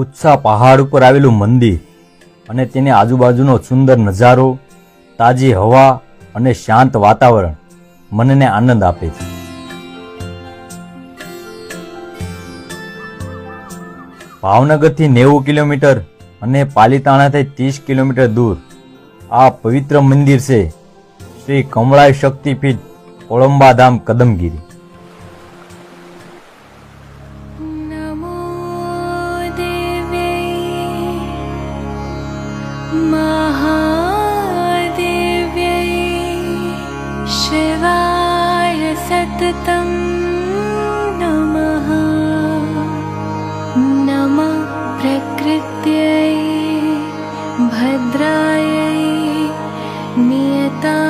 ઉત્સાહ પહાડ ઉપર આવેલું મંદિર અને તેની આજુબાજુનો સુંદર નજારો, તાજી હવા અને શાંત વાતાવરણ મનને આનંદ આપે છે. ભાવનગરથી નેવું કિલોમીટર અને પાલીતાણાથી ત્રીસ કિલોમીટર દૂર આ પવિત્ર મંદિર છે શ્રી કમળાય શક્તિપીઠ કોળંબાધામ, કદમગીરી. नमः। नमः प्रकृत्यै भद्रायै नियताः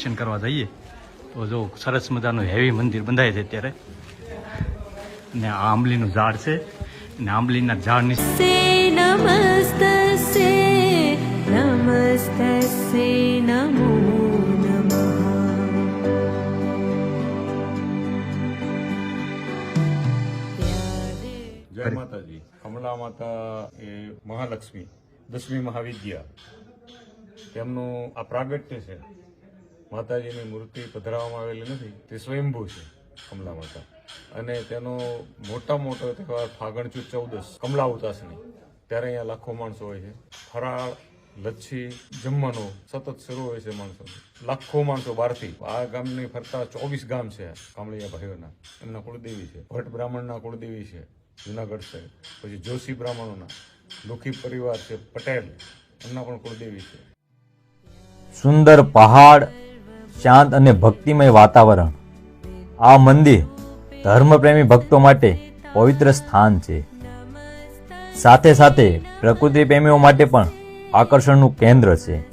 દર્શન કરવા જઈએ તો જો સરસ મજાનું હેવી મંદિર બંધાય છે અત્યારે. ને આ આંબલીનું ઝાડ છે ને આંબલીના ઝાડની જય માતાજી. કમલા માતા એ મહાલક્ષ્મી દસમી મહાવિદ્યા. તેમનું આ પ્રાગટ્ય છે. માતાજીની મૂર્તિ પધરાવવામાં આવેલી નથી, તે સ્વયંભૂ છે, કમલા માતા. અને તેનો મોટા મોટો તહેવાર ફાગણ ચુદ ચૌદસ, કમલા ઉતાસની. ત્યારે અહીંયા લાખો માણસો હોય છે. ફરાળ, લચ્છી, જમવાનું સતત શરૂ હોય છે માણસો લાખો માણસો બહારથી. આ ગામની ફરતા ચોવીસ ગામ છે કામળિયા ભાઈઓના. એમના કુળદેવી છે. ભટ્ટ બ્રાહ્મણના કુળદેવી છે, જુનાગઢ છે પછી જોશી બ્રાહ્મણોના. લુખી પરિવાર છે, પટેલ. એમના પણ કુળદેવી છે. સુંદર પહાડ શાંત અને ભક્તિમય વાતાવરણ. આ મંદિર ધર્મપ્રેમી ભક્તો માટે પવિત્ર સ્થાન છે. સાથે સાથે પ્રકૃતિ પ્રેમીઓ માટે પણ આકર્ષણનું કેન્દ્ર છે.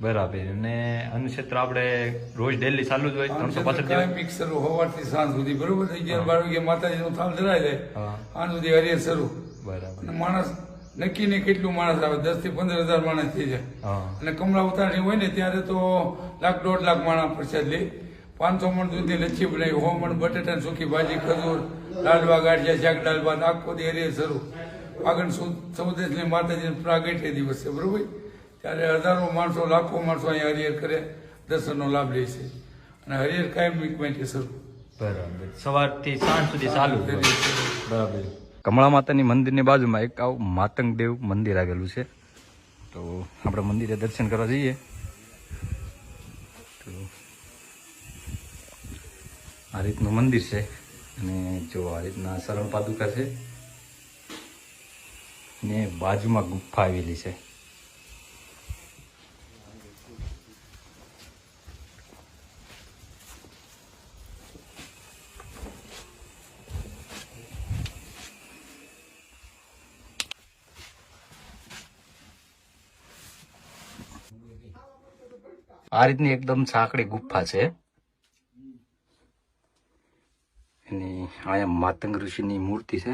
બરાબર. અને અનુક્ષેત્ર આપણે રોજ ડેલી ચાલુ જ હોય ત્રણસો પાસઠ હોવાથી સાંજ સુધી બરોબર થઈ ગયા. બાર વાગે માતાજીનું થાલ ધરાય જાય. સાંજ સુધી હરિયર શરૂ. બરાબર. માણસ નક્કી નહીં કેટલું માણસ આવે. દસથી પંદર હજાર માણસ થઈ જાય. અને કમળા ઉતારણી હોય ને ત્યારે તો લાખ દોઢ લાખ માણસ પ્રસાદ લે. પાંચસો મણ સુધી લચ્છી બનાવી સો મણ બટેટા સૂકી ભાજી ખજૂર લાડવા ગાંઠિયા શાક દાળ ભાત આખો દી હરિયર શરૂ. આગળ સમુદ્ર માતાજી પ્રાગટ્ય દિવસ છે બરોબર? ત્યારે હજારો માણસો લાખો માણસો અહીંયા હરિયર કરે દર્શનનો લાભ લે છે. અને હરિયર કાયમ માટે શરૂ. બરાબર. સવારથી સાંજ સુધી ચાલુ. બરાબર. કમળા માતાની મંદિરની બાજુમાં એક આવું માતંગ દેવ મંદિર આવેલું છે. તો આપણે મંદિરે દર્શન કરવા જઈએ. તો આ રીતનું મંદિર છે. અને જો આ રીતના શરણ પાદુકા છે, ને બાજુમાં ગુફા આવેલી છે. આ રીતની એકદમ સાંકડી ગુફા છે. અને અહીંયા માતંગ ઋષિની મૂર્તિ છે.